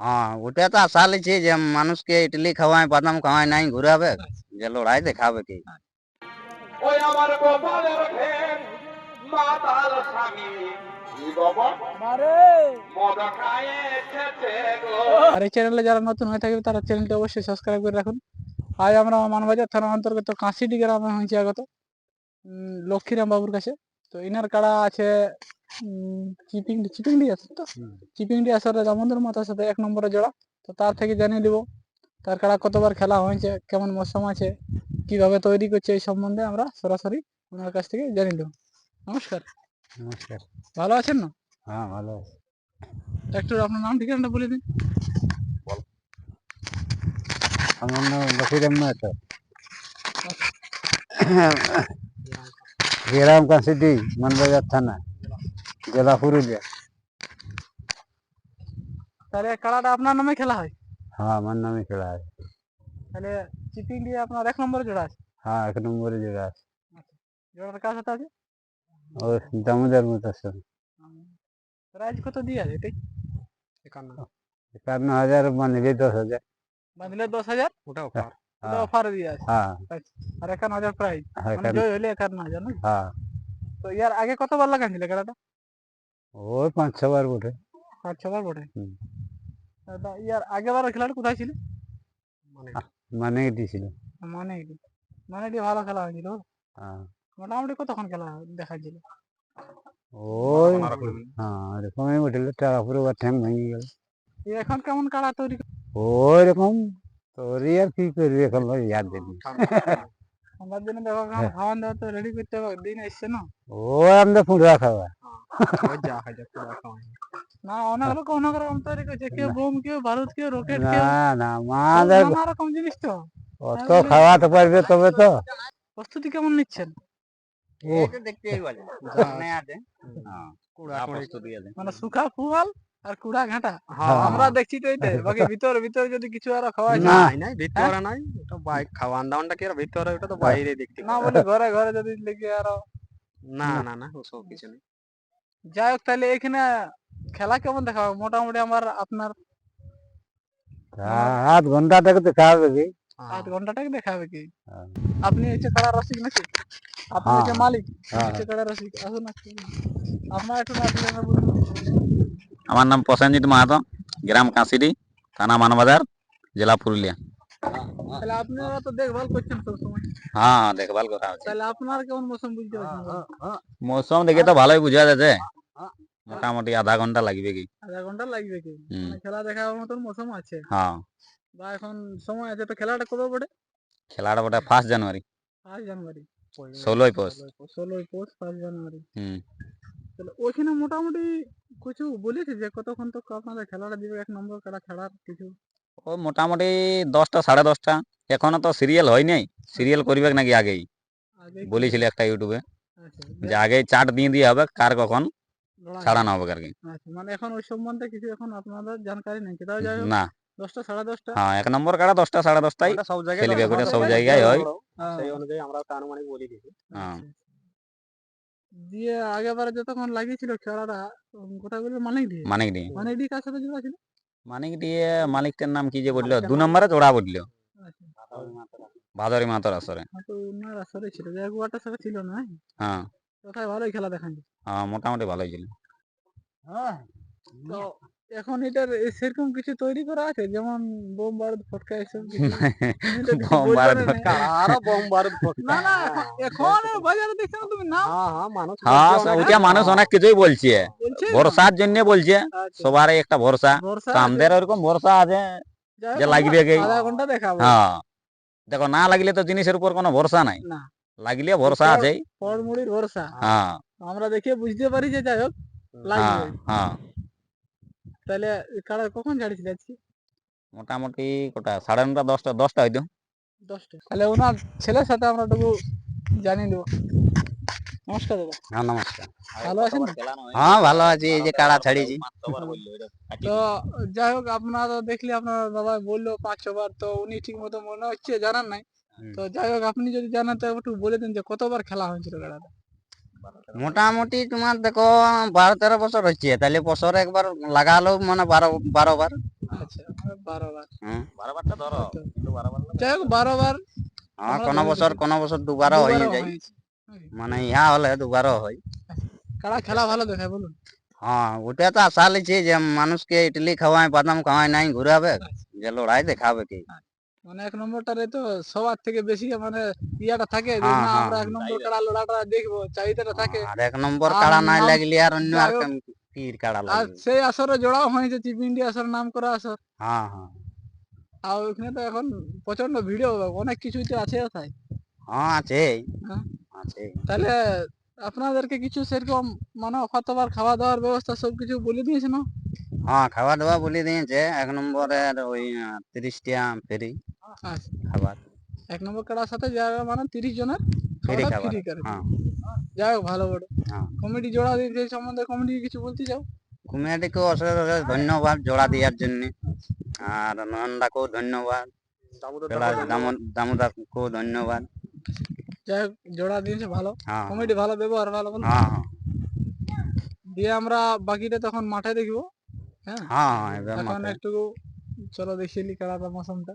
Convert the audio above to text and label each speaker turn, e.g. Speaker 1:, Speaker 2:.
Speaker 1: হ্যাঁ ওটা তো আশা লিছি যে মানুষকে ইডলি খাওয়ায় বাদাম খাওয়ায় নাই ঘুরাবে। যে লড়াই দেখাবে কি?
Speaker 2: ওই আমার গোপালের ভেন মাতাল স্বামী। কি বাবা? মদ খায়ে খেতে গো।
Speaker 3: আর এই চ্যানেলে যারা নতুন হয়ে থাকবে তারা চ্যানেলটি অবশ্যই সাবস্ক্রাইব করে রাখুন। আজ আমরা মানবাজার থানা অন্তর্গত কাঁসিডি গ্রামে হয়েছি আগত লক্ষ্মীরাম বাবুর কাছে। তো ইনার কাড়া আছে উম, চিপিংডি আছে তো? চিপিংডি আসরে দামোদর মাতার সাথে এক নম্বরে জোড়া তো তার থেকে জানিয়ে দিব তার কাড়া কতবার খেলা হয়েছে কেমন মৌসুম আছে কীভাবে তৈরি করছে এই সম্বন্ধে আমরা সরাসরি ওনার কাছ থেকে জানিয়ে দেবো। নমস্কার।
Speaker 1: নমস্কার।
Speaker 3: ভালো আছেন না?
Speaker 1: হ্যাঁ ভালো আছে।
Speaker 3: একটু আপনার নাম ঠিকানাটা বলে দিন।
Speaker 1: আমার নাম লক্ষ্মীরাম মাহাতো গ্রাম কাশিডি মানবাজার থানা জেলা পুরুলিয়া।
Speaker 3: তাহলে কাড়াটা আপনার নামে খেলা হয়?
Speaker 1: হ্যাঁ আমার নামে খেলা আছে
Speaker 3: তাহলে চিপিং দিয়ে আপনার এক নম্বরে জোড়া আছে?
Speaker 1: হ্যাঁ এক নম্বরে জেলা আছে।
Speaker 3: জোড়াটা কার সাথে আছে?
Speaker 1: ও দামোদর মতো
Speaker 3: প্রাইজ কত দিয়ে আছে এটাই? একান্ন।
Speaker 1: একান্ন হাজার মানে দশ হাজার।
Speaker 3: বাঁধলে দশ হাজার? ওটা অফার ওটা অফার দিয়ে আছে
Speaker 1: হ্যাঁ।
Speaker 3: আর একান্ন হাজার প্রাইজ
Speaker 1: হ্যাঁ
Speaker 3: মানে জয় হলে একান্ন হাজার না?
Speaker 1: হ্যাঁ।
Speaker 3: তো ইয়ার আগে কতবার লাগাইছিল খেলাটা
Speaker 1: ওই পাঁচ ছবার বটে।
Speaker 3: পাঁচ ছবার বটে?
Speaker 1: হুম।
Speaker 3: ইয়ার আগেবার খেলাটা কোথায় ছিল?
Speaker 1: মানে দিছিল
Speaker 3: মানে মানে কি ভালো খেলা হয়েছিল।
Speaker 1: হ্যাঁ।
Speaker 3: মোটামুটি কতক্ষণ খেলা দেখাচ্ছিল
Speaker 1: ওই হ্যাঁ এরকমই উঠল টাকা পুরো ঠ্যাং ভেঙে গেল।
Speaker 3: এখন কেমন কাড়া তৈরি
Speaker 1: ওই রকম তোরই আর কি করবি এখন ওই ইয়াদ দিবি
Speaker 3: আমার দেখো। খাওয়ান দাওয়া তো রেডি করতে হবে দিন এসছে না।
Speaker 1: ও আমরা পুরা খাওয়া।
Speaker 3: না অনেক রকম অনেক রকম তৈরি করছে কেউ বোম কেউ বারুদ কেউ রকেট কেউ
Speaker 1: না না আমাদের
Speaker 3: নানা রকম জিনিস তো।
Speaker 1: অত খাওয়াতে পারবে তবে তো।
Speaker 3: প্রস্তুতি কেমন নিচ্ছেন।
Speaker 1: হ্যাঁ।
Speaker 3: মানে সুখা ফুয়াল আর কুড়া ঘাটা
Speaker 1: হ্যাঁ।
Speaker 3: আমরা দেখছি তো এইটাই বাকি ভিতরে ভিতরে যদি কিছু আরও খাওয়া
Speaker 1: না।
Speaker 3: যায়
Speaker 4: নাই ভিতরে নাই ওটা বাইক খাওয়ান দাওয়ানটা কি আর ভিতরে ওটা তো
Speaker 1: হ্যাঁ।
Speaker 4: বাইরে দেখতে
Speaker 3: না বলে ঘরে ঘরে যদি লেগে আরও
Speaker 4: না না না ওসব কিছু নেই
Speaker 3: যাই হোক তাহলে এখানে খেলা কেমন দেখা হবে? মোটামুটি আমার আপনার
Speaker 1: আধ ঘণ্টা থেকে তো খাওয়াবে কি
Speaker 3: আধ ঘন্টাটাকে দেখাবে কি
Speaker 1: হ্যাঁ।
Speaker 3: আপনি হচ্ছে কাড়া রসিক নাকি আপনি
Speaker 1: হ্যাঁ।
Speaker 3: হচ্ছে মালিক
Speaker 1: হ্যাঁ।
Speaker 3: হচ্ছে কাড়া রসিক আসুন আপনার একটু না।
Speaker 5: আমার নাম প্রসেনজিৎ মাহাতো গ্রাম কাঁসিডি থানা মানবাজার জেলা পুরুলিয়া।
Speaker 3: তাহলে আপনারা তো দেখভাল করছেন সব সময়।
Speaker 5: হ্যাঁ হ্যাঁ দেখভাল করা হচ্ছে।
Speaker 3: তাহলে আপনার কেমন মৌসুম বুঝতে পারছেন? বলুন?
Speaker 5: মৌসুম দেখে তো ভালোই বোঝা যাচ্ছে মোটামুটি আধা ঘণ্টা লাগবে কি।
Speaker 3: আধা ঘণ্টা লাগবে কি?
Speaker 5: হুম।
Speaker 3: মানে খেলা দেখার মতন মৌসুম আছে।
Speaker 5: হ্যাঁ।
Speaker 3: বা এখন সময় আছে তো খেলাটা কবে পড়ে
Speaker 5: খেলাটা ফার্স্ট জানুয়ারি ষোলোই পৌষ
Speaker 3: ষোলোই পৌষ পাঁচ জানুয়ারি
Speaker 5: হুম।
Speaker 3: তাহলে ওইখানে মোটামুটি কিছু বলেছে যে কতক্ষণ তো আপনাদের খেলাটা দিবে এক নম্বর খেলা খেলার কিছু?
Speaker 5: ও মোটামুটি দশটা সাড়ে দশটা। এখনও তো সিরিয়াল হয় নাই। সিরিয়াল করবে নাকি আগেই? বলেছিল একটা ইউটিউবে
Speaker 3: আচ্ছা,
Speaker 5: যে আগেই চার্ট দিয়ে দিয়ে হবে কার কখন ছাড়ানো হবে আর কি
Speaker 3: আচ্ছা মানে এখন ওই সম্বন্ধে কিছু এখন আপনাদের জানকারি নেই। তাও যাই
Speaker 5: না।
Speaker 3: দশটা সাড়ে দশটা?
Speaker 5: হ্যাঁ এক নম্বর কাড়া দশটা সাড়ে দশটায়
Speaker 4: সব জায়গায়
Speaker 5: খেলবে সব
Speaker 4: জায়গায়
Speaker 5: হয়।
Speaker 3: হ্যাঁ,
Speaker 4: সেই অনুযায়ী আমরা আনুমানিক বলে দিয়েছি।
Speaker 5: হ্যাঁ।
Speaker 3: দিয়ে আগেবারে যতক্ষণ লাগিয়েছিল খেলাটা কোথায় বলল মানিক দিয়ে
Speaker 5: মানিক দিয়ে
Speaker 3: মানিক দিয়ে কার সাথে জোড়া ছিল?
Speaker 5: মানিক দিয়ে মালিকটার নাম কি যে বলল? দু নম্বরে জোড়া বলল। ভাদরি মাতার। আসরে
Speaker 3: হ্যাঁ, তো ওনার আসরে ছিল। যে একবারটা সাথে ছিল না
Speaker 5: হ্যাঁ?
Speaker 3: কোথায় ভালোই খেলা দেখান
Speaker 5: হ্যাঁ মোটামুটি ভালোই ছিল।
Speaker 3: হ্যাঁ তো এখন এটার সেরকম কিছু তৈরি করা আছে? যেমন বোম বারুদ ফটকা এসব কিছু?
Speaker 5: বোম বারুদ ফটকা।
Speaker 4: আরও বোম বারুদ
Speaker 3: না না এখন- বাজারে দেখছ তুমি? নাম?
Speaker 4: হ্যাঁ হ্যাঁ মানুষ
Speaker 5: হ্যাঁ। ওইটা মানুষ অনেক কিছুই বলছে। ভরসার জন্য বলছে।
Speaker 3: আচ্ছা,
Speaker 5: সবারই একটা ভরসা। তো
Speaker 3: আছে।
Speaker 5: আমাদের ওরকম ভরসা আছে যে লাগবে কি?
Speaker 3: আধা ঘণ্টা দেখাবো।
Speaker 5: হ্যাঁ। দেখো না লাগলে তো জিনিসের উপর কোনো ভরসা নাই।
Speaker 3: না।
Speaker 5: লাগলে ভরসা আছে
Speaker 3: পড়মুড়ির ভরসা।
Speaker 5: হ্যাঁ।
Speaker 3: আমরা দেখে বুঝতে পারি যে যাই হোক
Speaker 5: হ্যাঁ
Speaker 3: লাগবে।
Speaker 5: হ্যাঁ।
Speaker 3: তাহলে কারা কখন ছাড়িছিল আজকে
Speaker 5: মোটামুটি কোটা সাড়ে নটা দশটা দশটা হয়তো।
Speaker 3: দশটা। তাহলে ওনার ছেলের সাথে আমরা একটু জানিয়ে দেবো। নমস্কার দাদা।
Speaker 1: হ্যাঁ নমস্কার।
Speaker 3: ভালো আছেন তো?
Speaker 1: হ্যাঁ ভালো আছি এই যে কাড়া ছাড়িয়েছি।
Speaker 3: তো যাই হোক আপনারা দেখলে আপনার দাদা বলল পাঁচ ছবার তো উনি ঠিক মতো মনে হচ্ছে জানান নাই। তো যাই হোক আপনি যদি জানান তো একটু বলে দিন যে কতবার খেলা হয়েছিল খেলাটা
Speaker 1: মোটামুটি তোমার দেখো বারো তেরো বছর হচ্ছে তাহলে বছরে একবার লাগালো মানে বারো বারো বার।
Speaker 3: আচ্ছা
Speaker 1: হ্যাঁ। কোনো বছর কোনো বছর দুবারও হয়ে যায়। মানে ইহা হলে দুবারও হয়।
Speaker 3: কারা খেলা ভালো দেখায় বলুন।
Speaker 1: হ্যাঁ ওটা তো আশা লিছি যে মানুষকে ইডলি খাওয়ায় বাদাম খাওয়ায় নাই ঘুরাবে। যে লড়াই দেখাবে কি।
Speaker 3: মানে এক নম্বরটারে তো সবার থেকে বেশি মানে ইয়াটা থাকে যে
Speaker 1: হ্যাঁ,
Speaker 3: না
Speaker 1: হ্যাঁ,
Speaker 3: আমরা এক নম্বর কাড়া লড়াটা দেখব চাহিদাটা থাকে।
Speaker 1: আর এক নম্বর কাড়া নাই লাগলে আর অন্য আর
Speaker 3: যাই হোক।
Speaker 1: কেম- কি
Speaker 3: আর সেই আসরে জোড়াও হয়েছে চিপ ইন্ডিয়া আসর নাম করা আসর।
Speaker 1: হ্যাঁ হ্যাঁ।
Speaker 3: আর ওখানে তো এখন প্রচণ্ড ভিডিও অনেক কিছুই তো আছে ওথায়
Speaker 1: হ্যাঁ আছে
Speaker 3: হ্যাঁ।
Speaker 1: আছে
Speaker 3: তাহলে আপনাদেরকে কিছু সেরকম মানে কতবার খাওয়া দাওয়ার ব্যবস্থা সবকিছু বলে দিয়েছে না?
Speaker 1: হ্যাঁ খাওয়া দাওয়া বলে দিয়েছে। এক নম্বরের ওই তিরিশটা ফেরি। খাবার।
Speaker 3: এক নম্বর কাড়ার সাথে যারা মানে তিরিশ জনের
Speaker 1: খাবার
Speaker 3: ফ্রি করে
Speaker 1: হ্যাঁ।
Speaker 3: যাই হোক ভালো বড়
Speaker 1: হ্যাঁ।
Speaker 3: কমিটি জোড়া দিয়েছে সম্বন্ধে কমিটি কিছু বলতে চাও?
Speaker 1: কুমিয়াটিকেও অশেষ অশেষ ধন্যবাদ জোড়া দেওয়ার জন্য। আর নয়নদাকেও ধন্যবাদ। দামোদর দামোদাকেও ধন্যবাদ।
Speaker 3: যাই হোক জোড়া দিয়েছে ভালো।
Speaker 1: হ্যাঁ।
Speaker 3: কমিটি ভালো ব্যবহার ভালো
Speaker 1: হ্যাঁ
Speaker 3: দিয়ে আমরা বাকিটা তখন মাঠে দেখব হ্যাঁ।
Speaker 1: হ্যাঁ এবার
Speaker 3: এখন একটু চলো দেখিয়ে নি কাড়াটা মৌসুমটা।